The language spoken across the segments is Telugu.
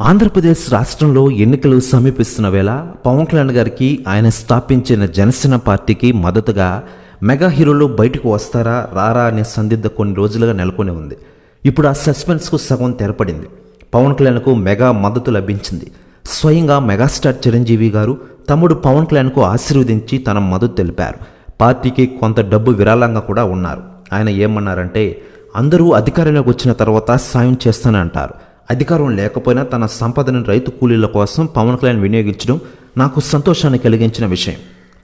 ఆంధ్రప్రదేశ్ రాష్ట్రంలో ఎన్నికలు సమీపిస్తున్న వేళ పవన్ కళ్యాణ్ గారికి ఆయన స్థాపించిన జనసేన పార్టీకి మద్దతుగా మెగా హీరోలు బయటకు వస్తారా రారా అనే సందిగ్ధ కొన్ని రోజులుగా నెలకొని ఉంది. ఇప్పుడు ఆ సస్పెన్స్కు సగం తెరపడింది. పవన్ కళ్యాణ్కు మెగా మద్దతు లభించింది. స్వయంగా మెగాస్టార్ చిరంజీవి గారు తమ్ముడు పవన్ కళ్యాణ్కు ఆశీర్వదించి తన మద్దతు తెలిపారు. పార్టీకి కొంత డబ్బు విరాళంగా కూడా ఉన్నారు. ఆయన ఏమన్నారంటే అందరూ అధికారంలోకి వచ్చిన తర్వాత సాయం చేస్తానంటారు. అధికారం లేకపోయినా తన సంపదను రైతు కూలీల కోసం పవన్ కళ్యాణ్ వినియోగించడం నాకు సంతోషాన్ని కలిగించిన విషయం.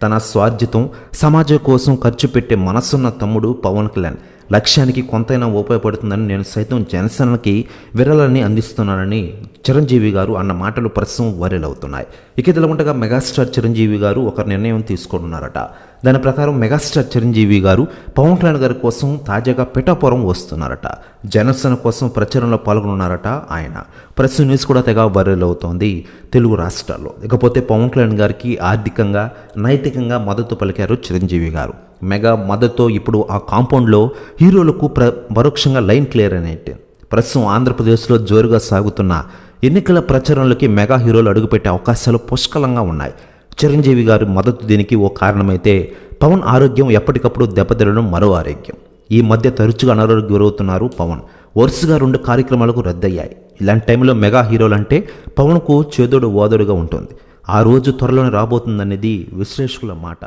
తన స్వార్జితం సమాజం కోసం ఖర్చు పెట్టే మనసున్న తమ్ముడు పవన్ కళ్యాణ్. లక్ష్యానికి కొంతైనా ఉపయోగపడుతుందని నేను సైతం జనసేనకి విరళాన్ని అందిస్తున్నానని చిరంజీవి గారు అన్న మాటలు ప్రస్తుతం వైరల్ అవుతున్నాయి. ఇక ఇదిలా ఉండగా మెగాస్టార్ చిరంజీవి గారు ఒక నిర్ణయం తీసుకుంటున్నారట. దాని ప్రకారం మెగాస్టార్ చిరంజీవి గారు పవన్ కళ్యాణ్ గారి కోసం తాజాగా పిఠాపురం వస్తున్నారట. జనసేన కోసం ప్రచారంలో పాల్గొన్నారట ఆయన. ప్రెస్ న్యూస్ కూడా తెగ వైరల్ అవుతోంది తెలుగు రాష్ట్రాల్లో. ఇకపోతే పవన్ కళ్యాణ్ గారికి ఆర్థికంగా నైతికంగా మద్దతు పలికారు చిరంజీవి గారు. మెగా మద్దతుతో ఇప్పుడు ఆ కాంపౌండ్లో హీరోలకు ప్ర పరోక్షంగా లైన్ క్లియర్ అనేటి ప్రస్తుతం ఆంధ్రప్రదేశ్లో జోరుగా సాగుతున్న ఎన్నికల ప్రచారంలోకి మెగా హీరోలు అడుగుపెట్టే అవకాశాలు పుష్కలంగా ఉన్నాయి. చిరంజీవి గారి మద్దతు దీనికి ఓ కారణమైతే పవన్ ఆరోగ్యం ఎప్పటికప్పుడు దెబ్బతిరడం మరో ఆరోగ్యం. ఈ మధ్య తరచుగా అనారోగ్య గురవుతున్నారు పవన్. వరుసగా రెండు కార్యక్రమాలకు రద్దయ్యాయి. ఇలాంటి టైంలో మెగా హీరోలు అంటే పవన్కు చేదోడు ఓదోడుగా ఉంటుంది. ఆ రోజు త్వరలోనే రాబోతుందనేది విశ్లేషకుల మాట.